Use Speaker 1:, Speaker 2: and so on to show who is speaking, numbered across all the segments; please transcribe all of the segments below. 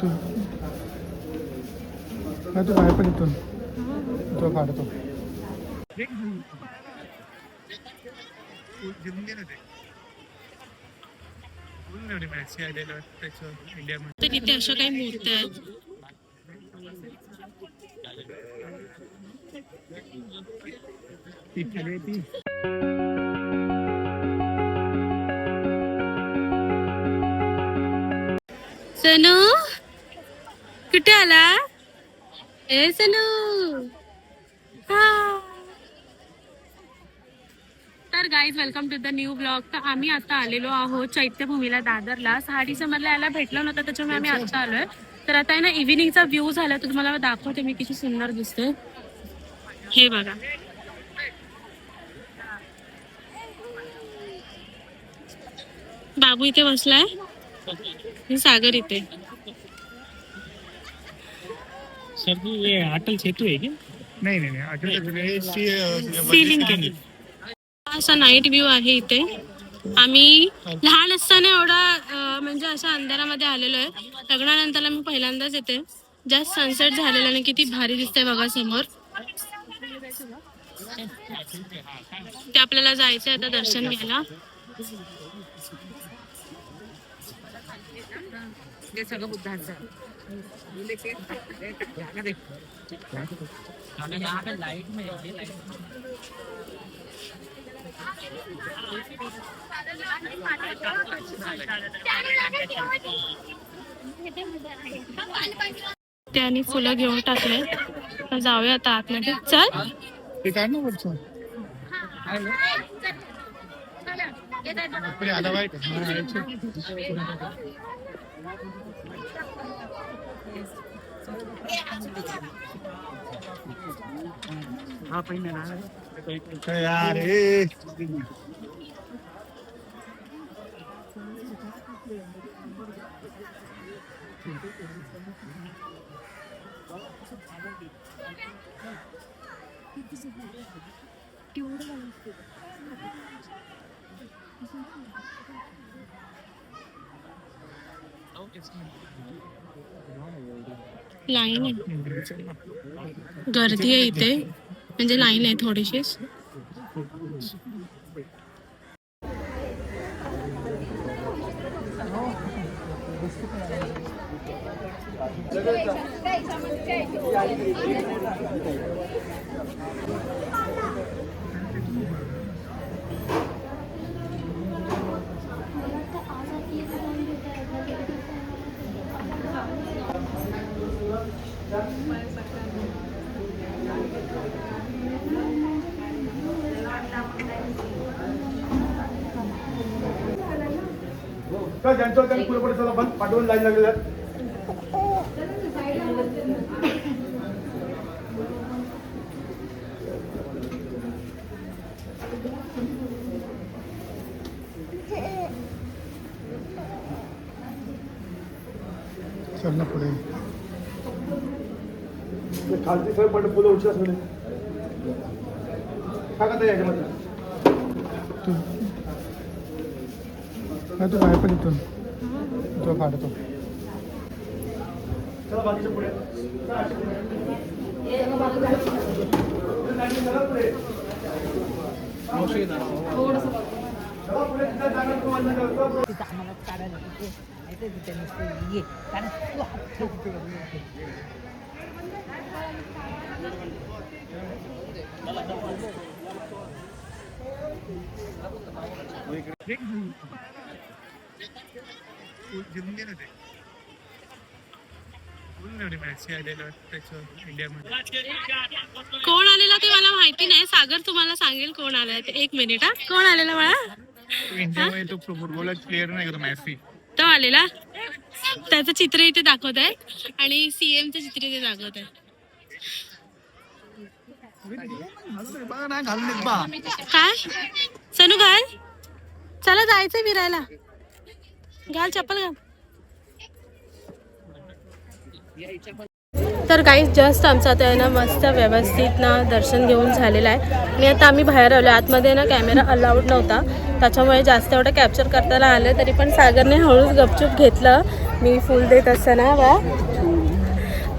Speaker 1: तू नाही तू बाहेर पण इथून. तो काढतो.
Speaker 2: अशा काही मूर्त्या आहेत. सनू? कुठे आला ए सनू. तर guys welcome to the new blog तर आम्ही आता आलेलो आहोत चैत्यभूमीला दादरला. सहा डिसेंबरला यायला भेटलो नव्हतं त्याच्यामुळे आम्ही आता आलोय. तर आता आहे ना इव्हिनिंगचा व्ह्यू झाला तर तुम्हाला दाखवते मी किती सुंदर दिसते हे बघा. बाबू इथे बसलाय? सागर इथे.
Speaker 3: सर जी ये अटल सेतु क्या
Speaker 1: नाही नाही नाही अजून हे सी-
Speaker 2: सिलिंग केली असा नाईट व्ह्यू आहे इथे आम्ही लहान असताना एवढा अं, म्हणजे अशा अंधारामध्ये आलेलो आहे लग्नानंतरला मी पहिल्यांदाच येते जास्त सनसेट झालेला आणि किती भारी दिसतंय बघा समोर ते आपल्याला जायचंय आता दर्शन घ्यायला त्याने फुलं घेऊन टाकले. जाऊया आता आतमध्ये. चल.
Speaker 1: ते ना वरचं? पुढे आला वाईट ถ้าไปไห
Speaker 3: นนะไปกันไปเลยดูด้วย
Speaker 2: लाईन आहे. गर्दी आहे इथे. म्हणजे लाईन आहे थोडीशीच
Speaker 1: काय ज्यांच्यावर त्यांनी पुढे पुढे बंद पाठवून लाईन लागलेलं आहे. चल ना पुढे खालची सर पण फुलं उशी असू काय करता याच्यामध्ये. तू नाही तू बाहेर पण इथून तो काढतो. चला बाकीच्या पुढे.
Speaker 4: आम्हाला काढायला
Speaker 2: कोण आलेला ते मला माहिती नाही. सागर तुम्हाला सांगेल कोण आलाय ते. एक मिनिट हा. कोण आलेला मला
Speaker 1: तो फुटबॉल प्लेअर नाही मॅसी
Speaker 2: तो आलेला? त्याचं चित्र इथे दाखवत आहे आणि सीएम चं चित्र इथे दाखवत आहे
Speaker 1: बघा ना घालून देत बा
Speaker 2: काय सनू घाल. चला जायचंय फिरायला. घाल चप्पल घाल. तर काही जस्ट आमचं आता आहे ना मस्त व्यवस्थित ना दर्शन घेऊन झालेलं आहे. आणि आता आम्ही बाहेर आलो आतमध्ये ना कॅमेरा अलाउड नव्हता. त्याच्यामुळे जास्त एवढं कॅप्चर करताना आलं तरी पण सागरने हळूच गपचूप घेतलं. मी फुल देत असताना. वा.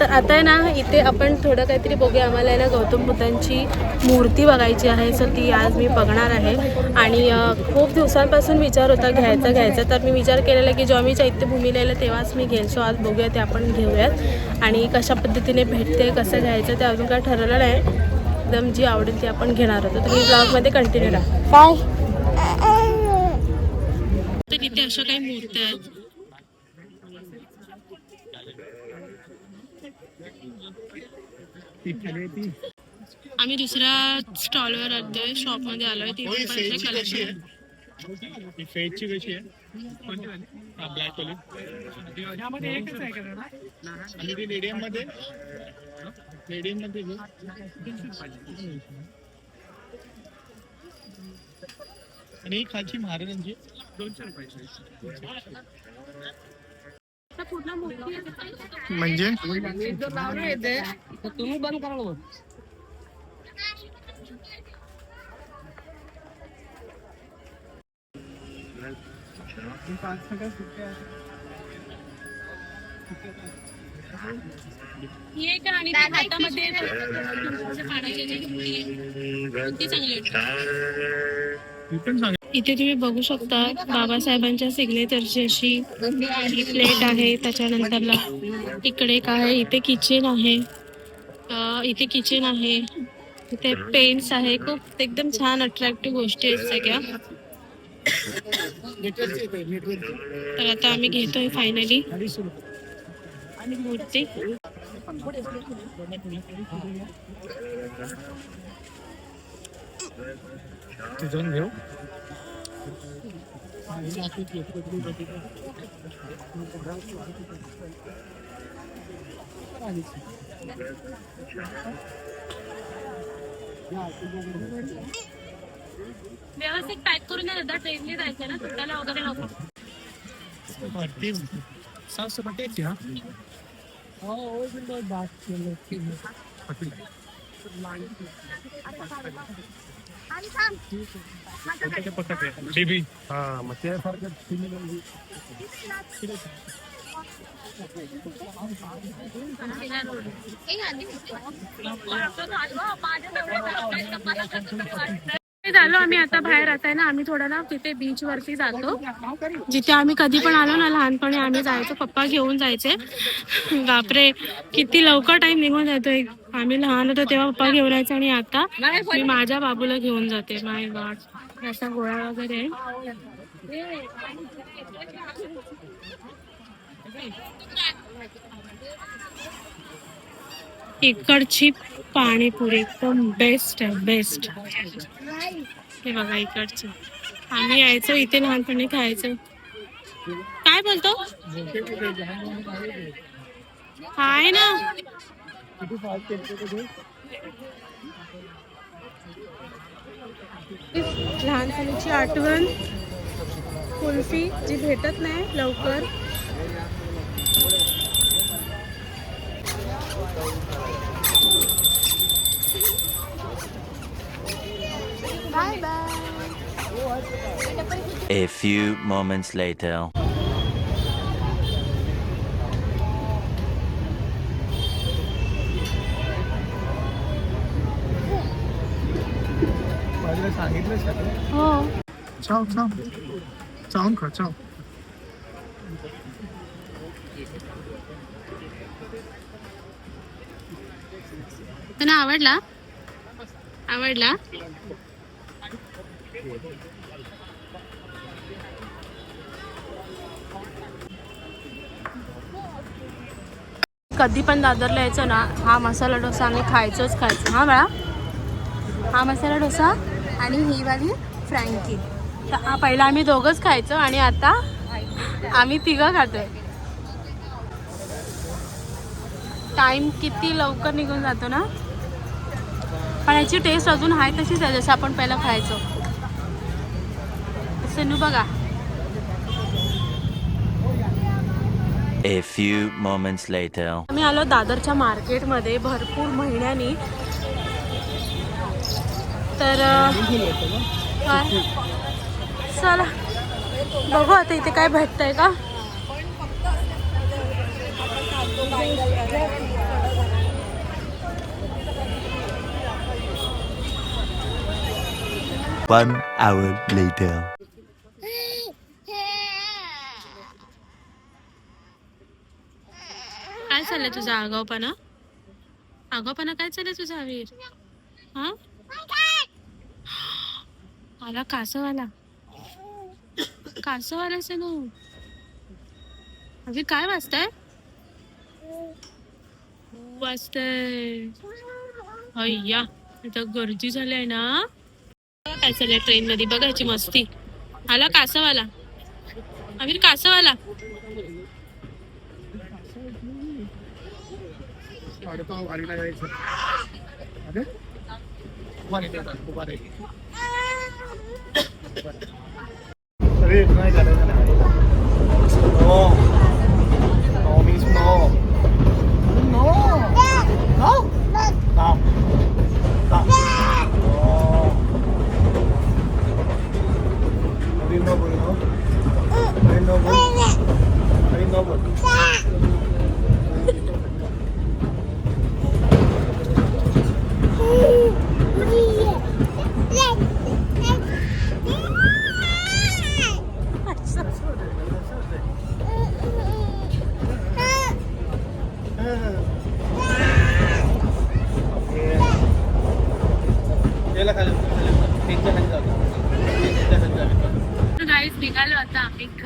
Speaker 2: तर आता आहे ना इथे आपण थोडं काहीतरी बघूया. आम्हाला आहे ना गौतम बुद्धांची मूर्ती बघायची आहे. सो ती आज मी बघणार आहे. आणि खूप दिवसांपासून विचार होता घ्यायचा घ्यायचा. तर मी विचार केलेला की जेव्हा मी चैत्यभूमीला येईल तेव्हाच मी घेईन सो आज बघूया ते आपण घेऊयात. आणि कशा पद्धतीने भेटते कसं घ्यायचं ते अजून काय ठरवलं नाही एकदम जी आवडेल ती आपण घेणार होतो तुम्ही ब्लॉगमध्ये कंटिन्यू राहा. इथे अशा काही मूर्त्या आहेत. आम्ही दुसऱ्या स्टॉलवर आलोय शॉपमध्ये आलोय तिथे पण ते कलेक्शन
Speaker 3: ही फेजची कशी आहे? ब्लॅक वाली? आणि ती मीडियममध्ये? मीडियममध्ये आणि ही खालची महाराजांची. दोनशे रुपयाची.
Speaker 2: आहे.
Speaker 3: म्हणजे?
Speaker 4: तुम्ही बंद करा
Speaker 2: आणि हातामध्ये असं
Speaker 3: पण
Speaker 2: इथे तुम्ही बघू शकता बाबासाहेबांच्या सिग्नेचरची अशी प्लेट आहे त्याच्यानंतरला इकडे काय आहे इथे किचन आहे. इथे किचन आहे. इथे पेंट्स आहे. खूप एकदम छान अट्रॅक्टिव्ह गोष्टी आहेत सगळ्या. तर आता आम्ही घेतोय फायनली मूर्ती.
Speaker 3: ते जाऊन घेऊ
Speaker 2: व्यवस्थित पॅक करून ट्रेनने जायचं ना तुटायला वगैरे नको.
Speaker 3: ती साफ सपाटी हा. डीबी
Speaker 1: हा. मग त्यासारखं
Speaker 2: झालो. आम्ही आता बाहेर आता ना आम्ही थोडं ना तिथे बीच वरती जातो. जिथे आम्ही कधी पण आलो ना लहानपणी आम्ही जायचो. पप्पा घेऊन जायचे. बापरे किती लवकर टाइम निघून जातोय. आम्ही लहान होतो तेव्हा पप्पा घेऊन यायचे आणि आता मी माझ्या बाबूला घेऊन जाते. माय गॉड असा गोळा वगैरे आहे इकडची पाणीपुरी एकदम बेस्ट आहे बेस्ट हे बघा इकडची. आम्ही यायचो इथे लहानपणी खायचो. काय बोलतो? आहे ना. लहानपणीची आठवण कुल्फी जी भेटत नाही लवकर.
Speaker 5: A few moments later.
Speaker 3: Ciao,
Speaker 2: तुला आवडला? आवडला? कधी पण दादरला यायचं ना हा मसाला डोसा आम्ही खायचोच खायचो. हा बाळा. हा मसाला डोसा आणि ही वाली फ्रँकी. तर हा पहिला आम्ही दोघंच खायचो आणि आता आम्ही तिघं खातोय. टाइम किती लवकर निघून जातो ना? पण याची टेस्ट अजून आहे तशीच आहे जसं आपण पहिला खायचो. सिनू बघा.
Speaker 5: A few moments later.
Speaker 2: आम्ही आलो दादरच्या मार्केटमध्ये भरपूर महिन्यांनी. तर काय? चला. बघू आता इथे काय भेटतंय का?
Speaker 5: One hour later.
Speaker 2: काय चाललंय तुझा आगावपणा आगावपणा काय चाललंय तुझा आवीर? हा? आला कासवाला. कासवाला सनू अगदी काय वाचताय वाचतय अय्या आता गर्दी झाली आहे ना. काय चाललंय ट्रेन मध्ये बघायची मस्ती. आला कासवाला. अभि कासवाला.
Speaker 3: नाही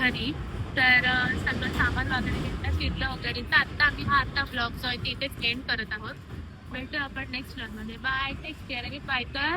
Speaker 2: घरी तर सगळं सामान वगैरे घेतलं फिरलं वगैरे. तर आता आम्ही हा आत्ता ब्लॉग जो आहे ते इथेच एंड करत आहोत. भेटू आपण नेक्स्ट ब्लॉगमध्ये बाय टेक केअर आणि बाय तर